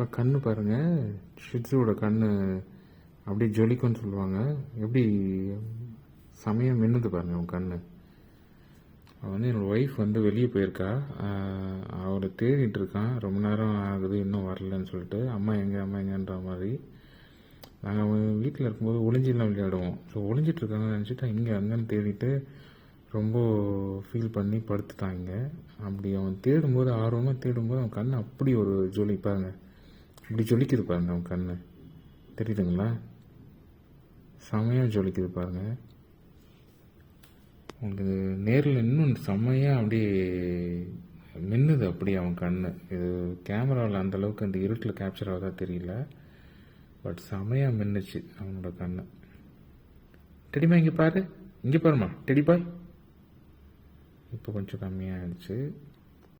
இப்போ கண்ணு பாருங்கள் ஷிட்ஸுவோட கண்ணு அப்படியே ஜொலிக்கும்னு சொல்லுவாங்க. எப்படி சமயம் மின்னுது பாருங்க அவன் கண்ணு. அவன் வந்து என்னோடய ஒய்ஃப் வந்து வெளியே போயிருக்கா. அவரை தேடிட்டு இருக்கான். ரொம்ப நேரம் ஆகுது இன்னும் வரலன்னு சொல்லிட்டு. அம்மா எங்கே அம்மா எங்கன்ற மாதிரி. நாங்கள் வீட்டில் இருக்கும்போது ஒளிஞ்சிலாம் விளையாடுவோம். ஸோ ஒளிஞ்சிட்டு இருக்காங்கன்னு நினச்சிட்டு இங்கே அங்கேன்னு தேடிட்டு ரொம்ப ஃபீல் பண்ணி படுத்துட்டாங்க அப்படி அவன் தேடும்போது ஆர்வமாக தேடும்போது அவன் கண் அப்படி ஒரு ஜொலி பாருங்கள் இப்படி ஜொலிக்குது பாருங்கள் அவன் கண் தெரியுதுங்களா? செமையாக ஜொலிக்குது பாருங்கள் உங்களுக்கு நேரில் இன்னும் செம்மையாக அப்படியே மின்னுது அப்படியே அவன் கண் இது கேமராவில் அந்தளவுக்கு அந்த இருட்டில் கேப்சர் ஆகுதா தெரியல. பட் செமையாக மின்னுச்சு அவனோட கண் டெடிமா இங்கே பாரு. இங்கே பாருமா டெடி பாய் இப்போ கொஞ்சம் கம்மியாக ஆயிடுச்சு